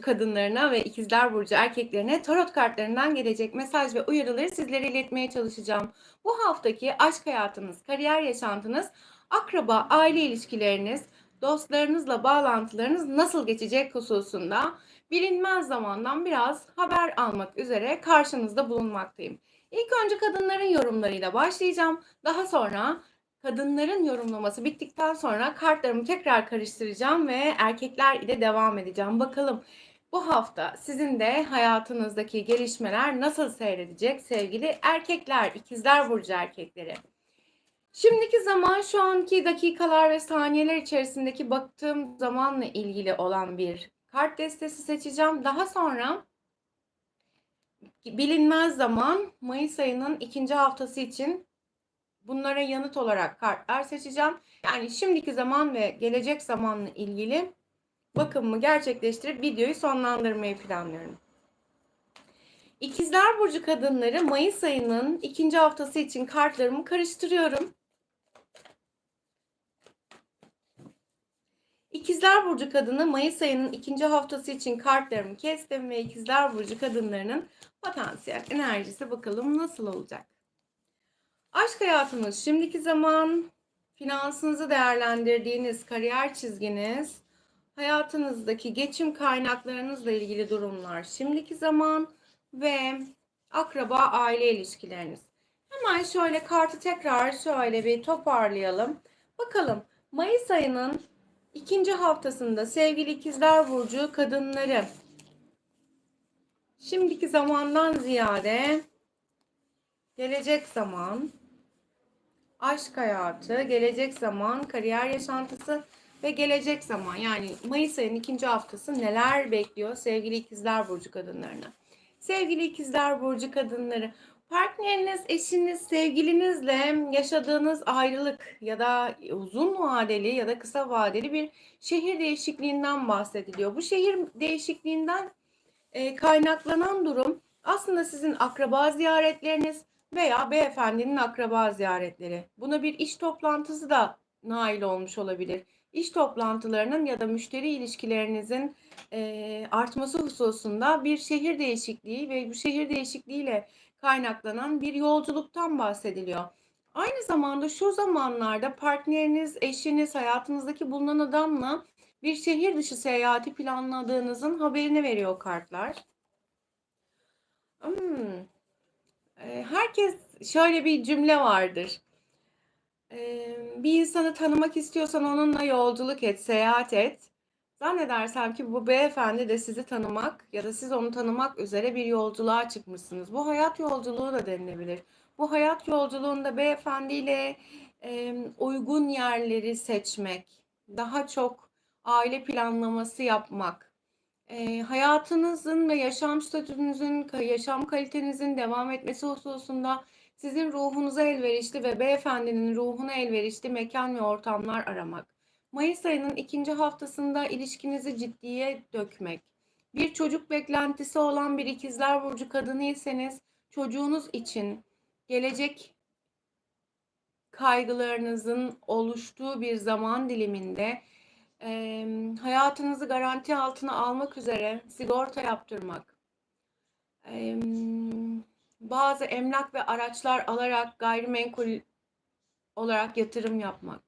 kadınlarına ve ikizler burcu erkeklerine tarot kartlarından gelecek mesaj ve uyarıları sizlere iletmeye çalışacağım. Bu haftaki aşk hayatınız, kariyer yaşantınız, akraba, aile ilişkileriniz, dostlarınızla bağlantılarınız nasıl geçecek hususunda bilinmez zamandan biraz haber almak üzere karşınızda bulunmaktayım. İlk önce kadınların yorumlarıyla başlayacağım. Daha sonra kadınların yorumlaması bittikten sonra kartlarımı tekrar karıştıracağım ve erkekler ile devam edeceğim. Bakalım bu hafta sizin de hayatınızdaki gelişmeler nasıl seyredecek sevgili erkekler, ikizler burcu erkekleri. Şimdiki zaman şu anki dakikalar ve saniyeler içerisindeki baktığım zamanla ilgili olan bir kart destesi seçeceğim. Daha sonra bilinmez zaman Mayıs ayının ikinci haftası için bunlara yanıt olarak kartlar seçeceğim. Yani şimdiki zaman ve gelecek zamanla ilgili bakımımı gerçekleştirip videoyu sonlandırmayı planlıyorum. İkizler Burcu kadınları Mayıs ayının ikinci haftası için kartlarımı karıştırıyorum. İkizler Burcu kadını Mayıs ayının ikinci haftası için kartlarımı kestim ve İkizler Burcu kadınlarının potansiyel enerjisi bakalım nasıl olacak. Aşk hayatınız, şimdiki zaman, finansınızı değerlendirdiğiniz kariyer çizginiz, hayatınızdaki geçim kaynaklarınızla ilgili durumlar, şimdiki zaman ve akraba aile ilişkileriniz. Hemen şöyle kartı tekrar şöyle bir toparlayalım. Bakalım Mayıs ayının ikinci haftasında sevgili ikizler burcu kadınları şimdiki zamandan ziyade gelecek zaman aşk hayatı, gelecek zaman, kariyer yaşantısı ve gelecek zaman yani Mayıs ayının ikinci haftası neler bekliyor sevgili ikizler burcu kadınlarına. Sevgili ikizler burcu kadınları, partneriniz, eşiniz, sevgilinizle yaşadığınız ayrılık ya da uzun vadeli ya da kısa vadeli bir şehir değişikliğinden bahsediliyor. Bu şehir değişikliğinden e, kaynaklanan durum aslında sizin akraba ziyaretleriniz, veya beyefendinin akraba ziyaretleri. Buna bir iş toplantısı da nail olmuş olabilir. İş toplantılarının ya da müşteri ilişkilerinizin e, artması hususunda bir şehir değişikliği ve bu şehir değişikliğiyle kaynaklanan bir yolculuktan bahsediliyor. Aynı zamanda şu zamanlarda partneriniz, eşiniz, hayatınızdaki bulunan adamla bir şehir dışı seyahati planladığınızın haberini veriyor kartlar. Hmm, herkes şöyle bir cümle vardır. Bir insanı tanımak istiyorsan onunla yolculuk et, seyahat et. Zannedersem ki bu beyefendi de sizi tanımak ya da siz onu tanımak üzere bir yolculuğa çıkmışsınız. Bu hayat yolculuğu da denilebilir. Bu hayat yolculuğunda beyefendiyle e, uygun yerleri seçmek, daha çok aile planlaması yapmak, hayatınızın ve yaşam statünüzün, yaşam kalitenizin devam etmesi hususunda sizin ruhunuza elverişli ve beyefendinin ruhuna elverişli mekan ve ortamlar aramak. Mayıs ayının ikinci haftasında ilişkinizi ciddiye dökmek. Bir çocuk beklentisi olan bir ikizler burcu kadınıysanız çocuğunuz için gelecek kaygılarınızın oluştuğu bir zaman diliminde e, hayatınızı garanti altına almak üzere sigorta yaptırmak, e, bazı emlak ve araçlar alarak gayrimenkul olarak yatırım yapmak.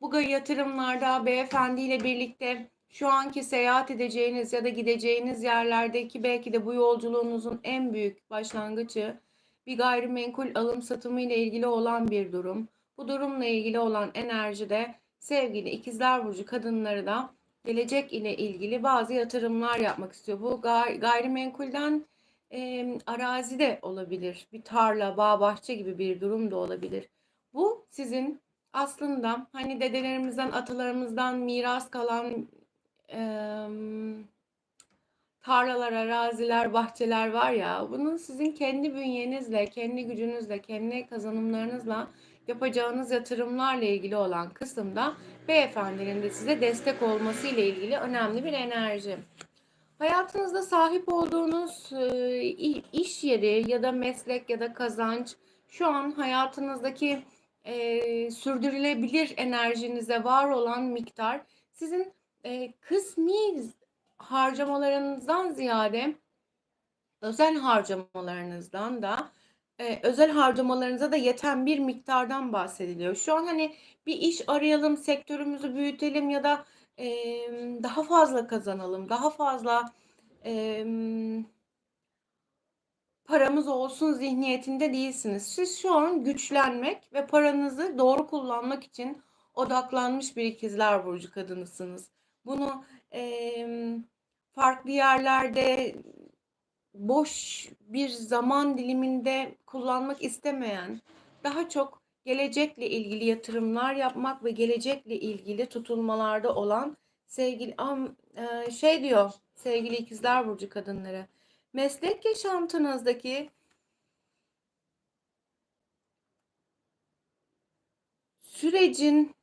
Bu yatırımlarda beyefendiyle birlikte şu anki seyahat edeceğiniz ya da gideceğiniz yerlerdeki belki de bu yolculuğunuzun en büyük başlangıcı bir gayrimenkul alım satımı ile ilgili olan bir durum. Bu durumla ilgili olan enerjide sevgili ikizler burcu kadınları da gelecek ile ilgili bazı yatırımlar yapmak istiyor. Bu gay gayrimenkulden e, arazi olabilir. Bir tarla, bağ, bahçe gibi bir durum da olabilir. Bu sizin aslında hani dedelerimizden, atalarımızdan miras kalan e, tarlalar, araziler, bahçeler var ya bunun sizin kendi bünyenizle, kendi gücünüzle, kendi kazanımlarınızla yapacağınız yatırımlarla ilgili olan kısımda beyefendinin de size destek olması ile ilgili önemli bir enerji. Hayatınızda sahip olduğunuz e, iş yeri ya da meslek ya da kazanç şu an hayatınızdaki e, sürdürülebilir enerjinize var olan miktar sizin e, kısmi harcamalarınızdan ziyade özel harcamalarınızdan da e, özel harcamalarınıza da yeten bir miktardan bahsediliyor. Şu an hani bir iş arayalım, sektörümüzü büyütelim ya da e, daha fazla kazanalım, daha fazla e, paramız olsun zihniyetinde değilsiniz. Siz şu an güçlenmek ve paranızı doğru kullanmak için odaklanmış bir ikizler burcu kadınısınız. Bunu e, farklı yerlerde boş bir zaman diliminde kullanmak istemeyen, daha çok gelecekle ilgili yatırımlar yapmak ve gelecekle ilgili tutulmalarda olan sevgili am, e, şey diyor sevgili ikizler burcu kadınları. Meslek yaşantınızdaki sürecin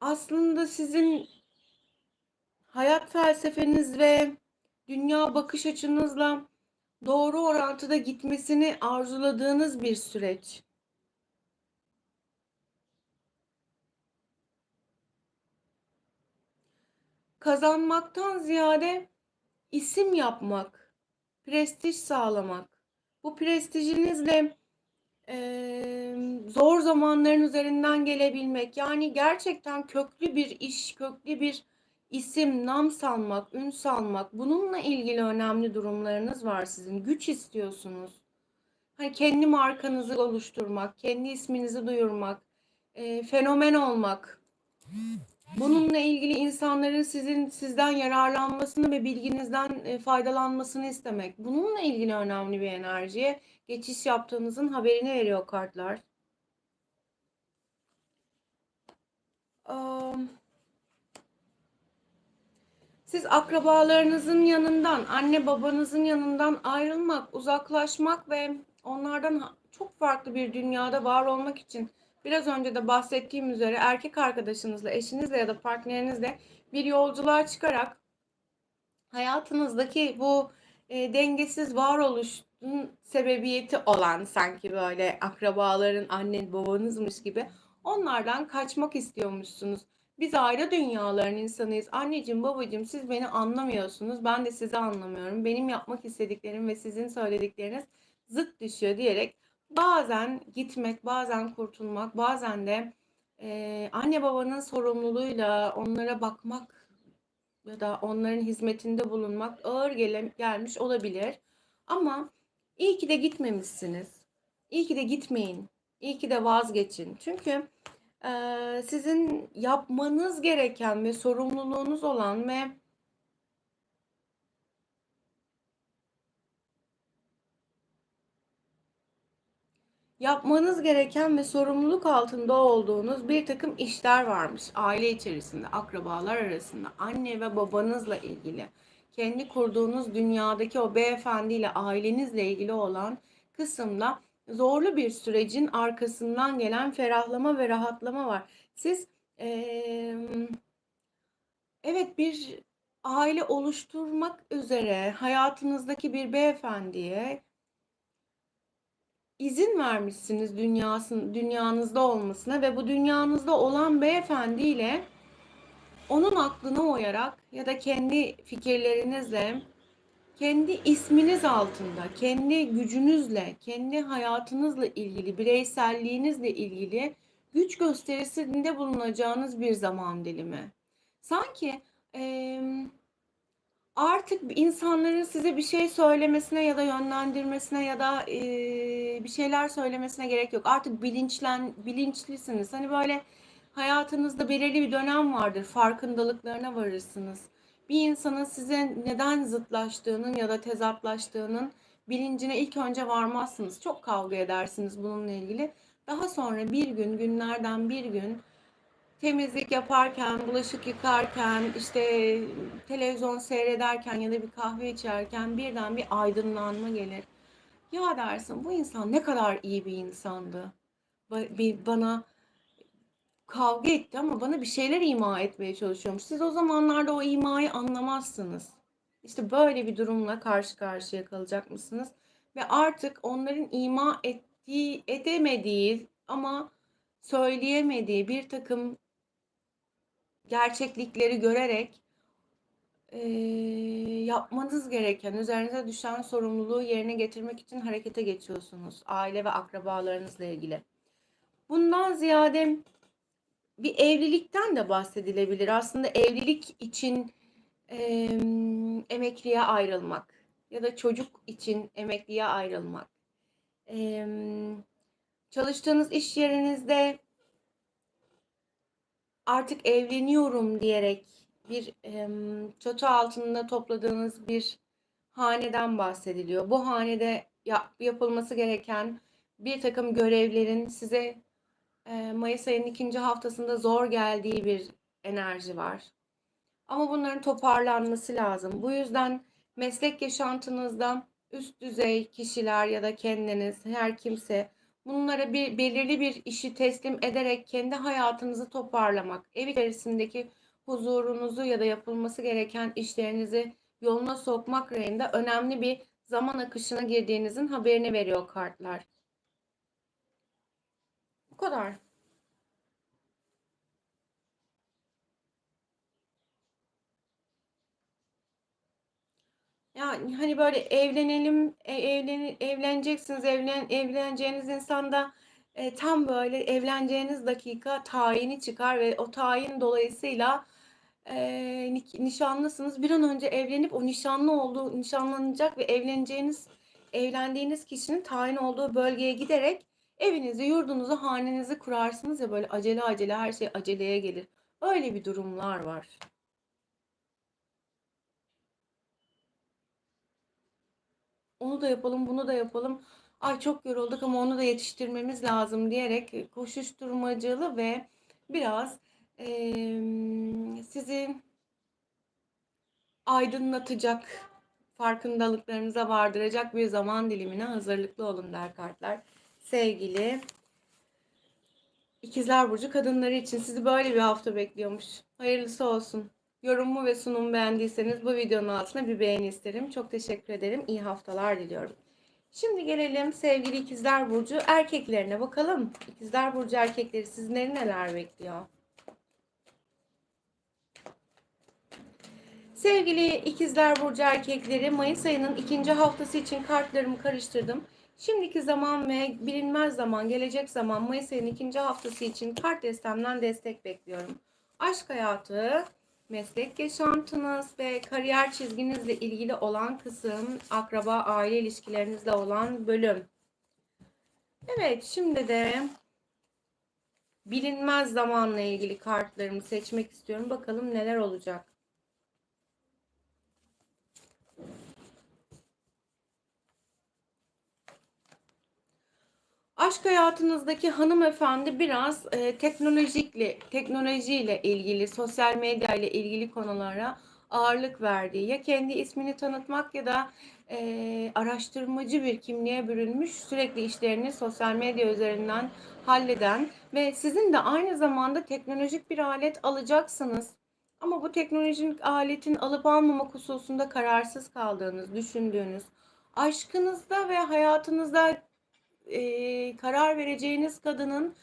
aslında sizin hayat felsefeniz ve dünya bakış açınızla doğru orantıda gitmesini arzuladığınız bir süreç. Kazanmaktan ziyade isim yapmak, prestij sağlamak. Bu prestijinizle e, zor zamanların üzerinden gelebilmek. Yani gerçekten köklü bir iş, köklü bir isim, nam salmak, ün salmak bununla ilgili önemli durumlarınız var sizin. Güç istiyorsunuz. Hani kendi markanızı oluşturmak, kendi isminizi duyurmak, e, fenomen olmak. Bununla ilgili insanların sizin sizden yararlanmasını ve bilginizden e, faydalanmasını istemek. Bununla ilgili önemli bir enerjiye geçiş yaptığınızın haberini veriyor kartlar. Um, siz akrabalarınızın yanından, anne babanızın yanından ayrılmak, uzaklaşmak ve onlardan çok farklı bir dünyada var olmak için biraz önce de bahsettiğim üzere erkek arkadaşınızla, eşinizle ya da partnerinizle bir yolculuğa çıkarak hayatınızdaki bu e, dengesiz varoluşun sebebiyeti olan sanki böyle akrabaların annen babanızmış gibi onlardan kaçmak istiyormuşsunuz. Biz ayrı dünyaların insanıyız. Anneciğim, babacığım siz beni anlamıyorsunuz. Ben de sizi anlamıyorum. Benim yapmak istediklerim ve sizin söyledikleriniz zıt düşüyor diyerek bazen gitmek, bazen kurtulmak, bazen de e, anne babanın sorumluluğuyla onlara bakmak ya da onların hizmetinde bulunmak ağır gele, gelmiş olabilir. Ama iyi ki de gitmemişsiniz. İyi ki de gitmeyin. İyi ki de vazgeçin. Çünkü e, sizin yapmanız gereken ve sorumluluğunuz olan ve yapmanız gereken ve sorumluluk altında olduğunuz bir takım işler varmış. Aile içerisinde, akrabalar arasında, anne ve babanızla ilgili, kendi kurduğunuz dünyadaki o beyefendiyle, ailenizle ilgili olan kısımda zorlu bir sürecin arkasından gelen ferahlama ve rahatlama var. Siz ee, evet bir aile oluşturmak üzere hayatınızdaki bir beyefendiye izin vermişsiniz dünyasın dünyanızda olmasına ve bu dünyanızda olan beyefendiyle onun aklına uyarak ya da kendi fikirlerinizle kendi isminiz altında, kendi gücünüzle, kendi hayatınızla ilgili, bireyselliğinizle ilgili güç gösterisinde bulunacağınız bir zaman dilimi. Sanki e, artık insanların size bir şey söylemesine ya da yönlendirmesine ya da e, bir şeyler söylemesine gerek yok. Artık bilinçlen bilinçlisiniz. Hani böyle hayatınızda belirli bir dönem vardır. Farkındalıklarına varırsınız. Bir insanın size neden zıtlaştığının ya da tezatlaştığının bilincine ilk önce varmazsınız. Çok kavga edersiniz bununla ilgili. Daha sonra bir gün, günlerden bir gün temizlik yaparken, bulaşık yıkarken, işte televizyon seyrederken ya da bir kahve içerken birden bir aydınlanma gelir. Ya dersin bu insan ne kadar iyi bir insandı. Bana kavga etti ama bana bir şeyler ima etmeye çalışıyormuş. Siz o zamanlarda o imayı anlamazsınız. İşte böyle bir durumla karşı karşıya kalacak mısınız? Ve artık onların ima ettiği, edemediği ama söyleyemediği bir takım gerçeklikleri görerek e, yapmanız gereken, üzerinize düşen sorumluluğu yerine getirmek için harekete geçiyorsunuz. Aile ve akrabalarınızla ilgili. Bundan ziyade bir evlilikten de bahsedilebilir. Aslında evlilik için e, emekliye ayrılmak ya da çocuk için emekliye ayrılmak. E, çalıştığınız iş yerinizde artık evleniyorum diyerek bir e, çatı altında topladığınız bir haneden bahsediliyor. Bu hanede yap, yapılması gereken bir takım görevlerin size Mayıs ayının ikinci haftasında zor geldiği bir enerji var. Ama bunların toparlanması lazım. Bu yüzden meslek yaşantınızda üst düzey kişiler ya da kendiniz, her kimse bunlara bir belirli bir işi teslim ederek kendi hayatınızı toparlamak, ev içerisindeki huzurunuzu ya da yapılması gereken işlerinizi yoluna sokmak rayında önemli bir zaman akışına girdiğinizin haberini veriyor kartlar. Bu kadar. Yani hani böyle evlenelim, e, evlen, evleneceksiniz, evlen, evleneceğiniz insanda e, tam böyle evleneceğiniz dakika tayini çıkar ve o tayin dolayısıyla e, nişanlısınız. Bir an önce evlenip o nişanlı olduğu, nişanlanacak ve evleneceğiniz, evlendiğiniz kişinin tayin olduğu bölgeye giderek evinizi, yurdunuzu, hanenizi kurarsınız ya böyle acele acele her şey aceleye gelir. Öyle bir durumlar var. Onu da yapalım, bunu da yapalım. Ay çok yorulduk ama onu da yetiştirmemiz lazım diyerek koşuşturmacılı ve biraz e, sizi aydınlatacak, farkındalıklarınıza vardıracak bir zaman dilimine hazırlıklı olun der kartlar. Sevgili İkizler Burcu kadınları için sizi böyle bir hafta bekliyormuş. Hayırlısı olsun. Yorumu ve sunumu beğendiyseniz bu videonun altına bir beğeni isterim. Çok teşekkür ederim. İyi haftalar diliyorum. Şimdi gelelim sevgili İkizler Burcu erkeklerine bakalım. İkizler Burcu erkekleri sizleri neler bekliyor? Sevgili İkizler Burcu erkekleri Mayıs ayının ikinci haftası için kartlarımı karıştırdım. Şimdiki zaman ve bilinmez zaman, gelecek zaman Mayıs ayının ikinci haftası için kart destemden destek bekliyorum. Aşk hayatı, meslek yaşantınız ve kariyer çizginizle ilgili olan kısım, akraba, aile ilişkilerinizle olan bölüm. Evet, şimdi de bilinmez zamanla ilgili kartlarımı seçmek istiyorum. Bakalım neler olacak. Aşk hayatınızdaki hanımefendi biraz e, teknolojikle, teknolojiyle ilgili, sosyal medya ile ilgili konulara ağırlık verdiği ya kendi ismini tanıtmak ya da e, araştırmacı bir kimliğe bürünmüş sürekli işlerini sosyal medya üzerinden halleden ve sizin de aynı zamanda teknolojik bir alet alacaksınız. Ama bu teknolojik aletin alıp almamak hususunda kararsız kaldığınız, düşündüğünüz, aşkınızda ve hayatınızda e, karar vereceğiniz kadının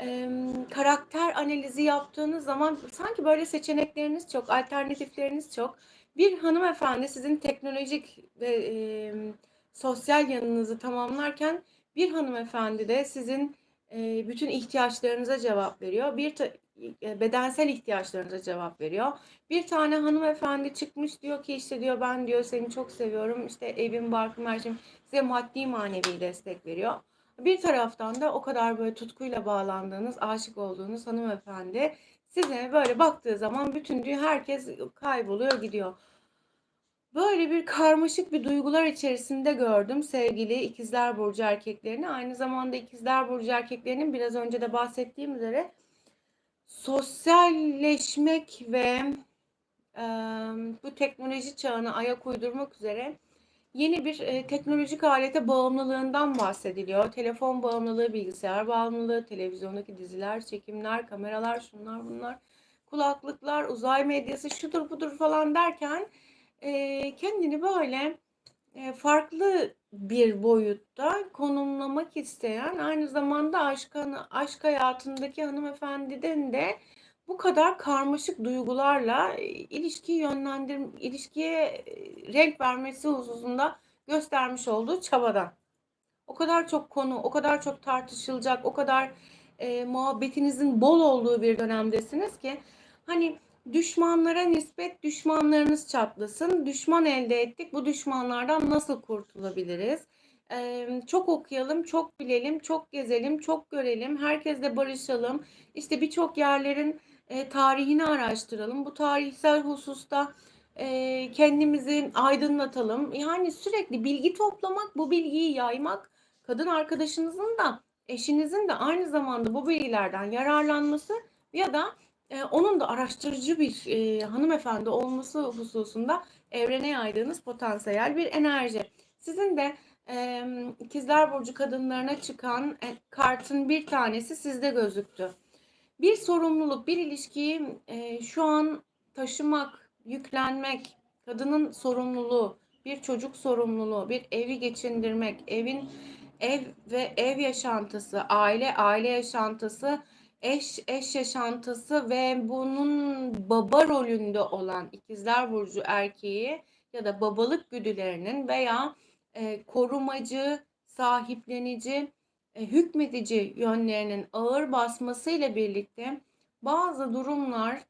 e, karakter analizi yaptığınız zaman sanki böyle seçenekleriniz çok, alternatifleriniz çok. Bir hanımefendi sizin teknolojik ve e, sosyal yanınızı tamamlarken bir hanımefendi de sizin e, bütün ihtiyaçlarınıza cevap veriyor. Bir e, bedensel ihtiyaçlarınıza cevap veriyor. Bir tane hanımefendi çıkmış diyor ki işte diyor ben diyor seni çok seviyorum. İşte evim, barkım, her şeyim size maddi manevi destek veriyor. Bir taraftan da o kadar böyle tutkuyla bağlandığınız, aşık olduğunuz hanımefendi size böyle baktığı zaman bütün dünya herkes kayboluyor gidiyor. Böyle bir karmaşık bir duygular içerisinde gördüm sevgili ikizler burcu erkeklerini. Aynı zamanda ikizler burcu erkeklerinin biraz önce de bahsettiğim üzere sosyalleşmek ve e, bu teknoloji çağına ayak uydurmak üzere yeni bir e, teknolojik alete bağımlılığından bahsediliyor. Telefon bağımlılığı, bilgisayar bağımlılığı, televizyondaki diziler, çekimler, kameralar, şunlar bunlar, kulaklıklar, uzay medyası, şudur budur falan derken e, kendini böyle e, farklı bir boyutta konumlamak isteyen aynı zamanda aşk, aşk hayatındaki hanımefendinin de bu kadar karmaşık duygularla ilişkiyi yönlendir ilişkiye renk vermesi hususunda göstermiş olduğu çabadan. O kadar çok konu, o kadar çok tartışılacak, o kadar e, muhabbetinizin bol olduğu bir dönemdesiniz ki hani düşmanlara nispet düşmanlarınız çatlasın. Düşman elde ettik. Bu düşmanlardan nasıl kurtulabiliriz? Ee, çok okuyalım, çok bilelim, çok gezelim, çok görelim, herkesle barışalım. İşte birçok yerlerin e, tarihini araştıralım. Bu tarihsel hususta e, kendimizi aydınlatalım. Yani sürekli bilgi toplamak, bu bilgiyi yaymak, kadın arkadaşınızın da eşinizin de aynı zamanda bu bilgilerden yararlanması ya da e, onun da araştırıcı bir e, hanımefendi olması hususunda evrene yaydığınız potansiyel bir enerji. Sizin de e, ikizler burcu kadınlarına çıkan e, kartın bir tanesi sizde gözüktü. Bir sorumluluk, bir ilişkiyi e, şu an taşımak, yüklenmek, kadının sorumluluğu, bir çocuk sorumluluğu, bir evi geçindirmek, evin ev ve ev yaşantısı, aile aile yaşantısı, eş eş yaşantısı ve bunun baba rolünde olan ikizler burcu erkeği ya da babalık güdülerinin veya e, korumacı, sahiplenici, hükmedici yönlerinin ağır basmasıyla birlikte bazı durumlar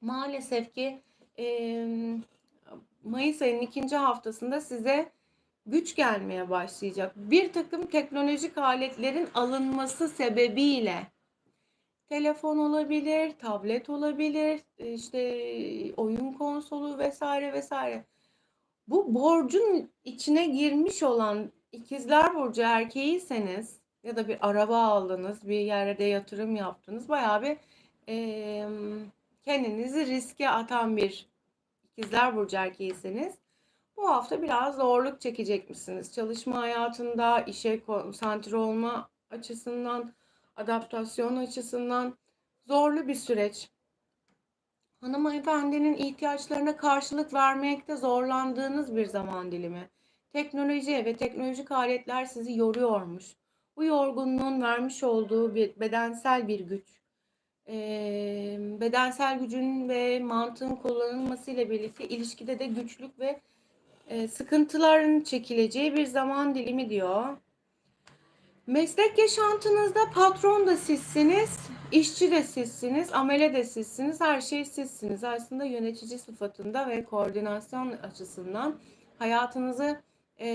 maalesef ki e, Mayıs ayının ikinci haftasında size güç gelmeye başlayacak. Bir takım teknolojik aletlerin alınması sebebiyle telefon olabilir, tablet olabilir, işte oyun konsolu vesaire vesaire. Bu borcun içine girmiş olan ikizler burcu erkeğiyseniz ya da bir araba aldınız, bir yerde yatırım yaptınız, bayağı bir e, kendinizi riske atan bir ikizler burcu erkeğiyseniz bu hafta biraz zorluk çekecek misiniz? Çalışma hayatında, işe konsantre olma açısından, adaptasyon açısından zorlu bir süreç. Hanımefendinin ihtiyaçlarına karşılık vermekte zorlandığınız bir zaman dilimi. Teknoloji ve teknolojik aletler sizi yoruyormuş. Bu yorgunluğun vermiş olduğu bir bedensel bir güç. Ee, bedensel gücün ve mantığın kullanılmasıyla birlikte ilişkide de güçlük ve e, sıkıntıların çekileceği bir zaman dilimi diyor. Meslek yaşantınızda patron da sizsiniz, işçi de sizsiniz, amele de sizsiniz, her şey sizsiniz. Aslında yönetici sıfatında ve koordinasyon açısından hayatınızı e,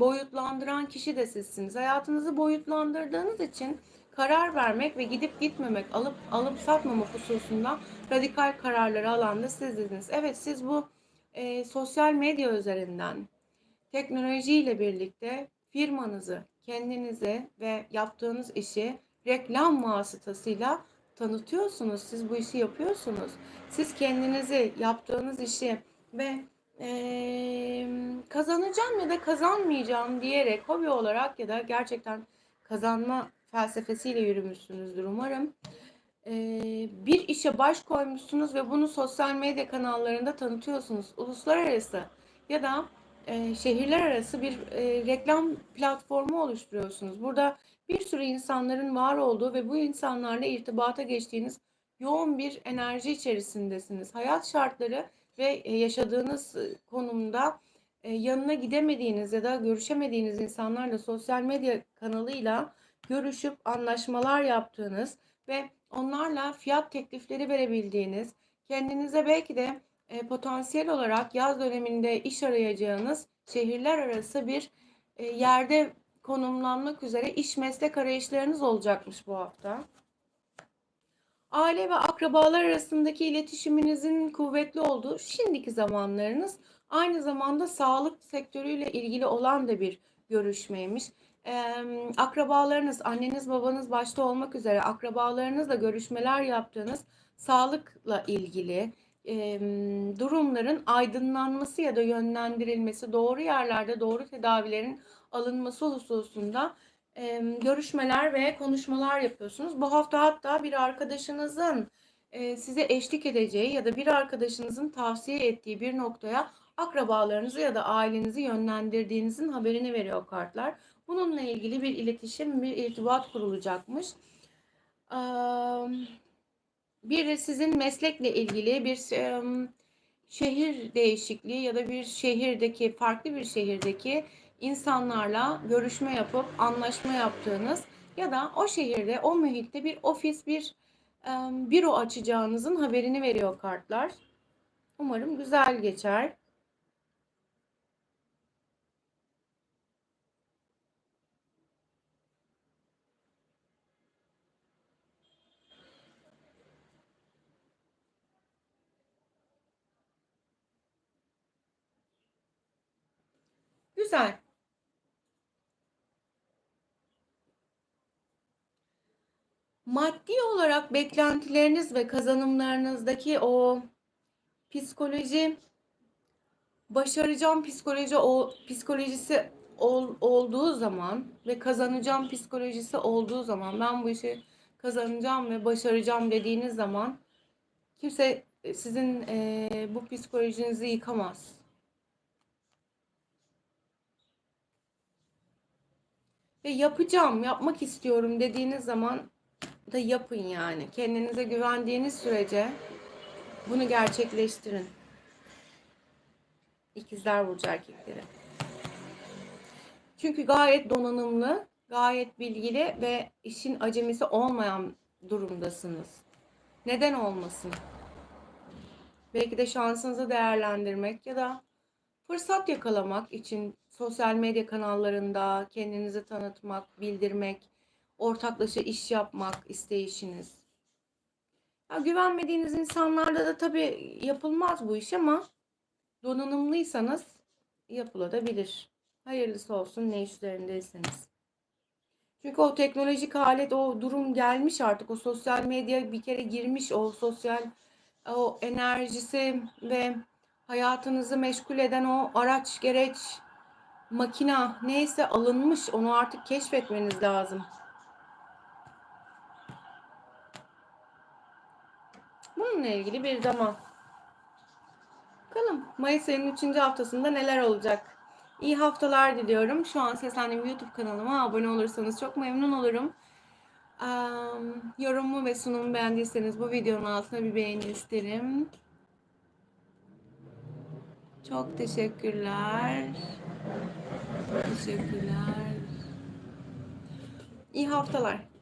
boyutlandıran kişi de sizsiniz. Hayatınızı boyutlandırdığınız için karar vermek ve gidip gitmemek, alıp alıp satmamak hususunda radikal kararları alan da sizdiniz. Evet siz bu e, sosyal medya üzerinden teknolojiyle birlikte firmanızı, kendinizi ve yaptığınız işi reklam vasıtasıyla tanıtıyorsunuz. Siz bu işi yapıyorsunuz. Siz kendinizi, yaptığınız işi ve e, kazanacağım ya da kazanmayacağım diyerek hobi olarak ya da gerçekten kazanma felsefesiyle yürümüşsünüzdür umarım bir işe baş koymuşsunuz ve bunu sosyal medya kanallarında tanıtıyorsunuz. Uluslararası ya da e, şehirler arası bir e, reklam platformu oluşturuyorsunuz. Burada bir sürü insanların var olduğu ve bu insanlarla irtibata geçtiğiniz yoğun bir enerji içerisindesiniz. Hayat şartları ve e, yaşadığınız konumda e, yanına gidemediğiniz ya da görüşemediğiniz insanlarla sosyal medya kanalıyla görüşüp anlaşmalar yaptığınız ve onlarla fiyat teklifleri verebildiğiniz, kendinize belki de e, potansiyel olarak yaz döneminde iş arayacağınız şehirler arası bir yerde konumlanmak üzere iş meslek arayışlarınız olacakmış bu hafta. Aile ve akrabalar arasındaki iletişiminizin kuvvetli olduğu şimdiki zamanlarınız aynı zamanda sağlık sektörüyle ilgili olan da bir görüşmeymiş. Akrabalarınız, anneniz, babanız başta olmak üzere akrabalarınızla görüşmeler yaptığınız sağlıkla ilgili durumların aydınlanması ya da yönlendirilmesi, doğru yerlerde doğru tedavilerin alınması hususunda görüşmeler ve konuşmalar yapıyorsunuz. Bu hafta hatta bir arkadaşınızın size eşlik edeceği ya da bir arkadaşınızın tavsiye ettiği bir noktaya akrabalarınızı ya da ailenizi yönlendirdiğinizin haberini veriyor kartlar. Bununla ilgili bir iletişim, bir irtibat kurulacakmış. Eee, Bir sizin meslekle ilgili bir em, şehir değişikliği ya da bir şehirdeki, farklı bir şehirdeki insanlarla görüşme yapıp anlaşma yaptığınız ya da o şehirde, o mühitte bir ofis, bir em, büro açacağınızın haberini veriyor kartlar. Umarım güzel geçer. Güzel. Maddi olarak beklentileriniz ve kazanımlarınızdaki o psikoloji başaracağım psikoloji o psikolojisi ol, olduğu zaman ve kazanacağım psikolojisi olduğu zaman ben bu işi kazanacağım ve başaracağım dediğiniz zaman kimse e, sizin eee, bu psikolojinizi yıkamaz. Ve yapacağım, yapmak istiyorum dediğiniz zaman da yapın yani. Kendinize güvendiğiniz sürece bunu gerçekleştirin. İkizler Burcu erkekleri. Çünkü gayet donanımlı, gayet bilgili ve işin acemisi olmayan durumdasınız. Neden olmasın? Belki de şansınızı değerlendirmek ya da fırsat yakalamak için sosyal medya kanallarında kendinizi tanıtmak, bildirmek, ortaklaşa iş yapmak isteyişiniz. Ya güvenmediğiniz insanlarla da tabii yapılmaz bu iş ama donanımlıysanız yapılabilir. Hayırlısı olsun ne işlerindeyseniz. Çünkü o teknolojik alet, o durum gelmiş artık. O sosyal medya bir kere girmiş. O sosyal o enerjisi ve hayatınızı meşgul eden o araç, gereç, makina neyse alınmış. Onu artık keşfetmeniz lazım. Bununla ilgili bir zaman. Bakalım Mayıs ayının 3. haftasında neler olacak? İyi haftalar diliyorum. Şu an Seslendim YouTube kanalıma abone olursanız çok memnun olurum. Um, yorumu ve sunumu beğendiyseniz bu videonun altına bir beğeni isterim. Çok teşekkürler. Teşekkürler. İyi haftalar.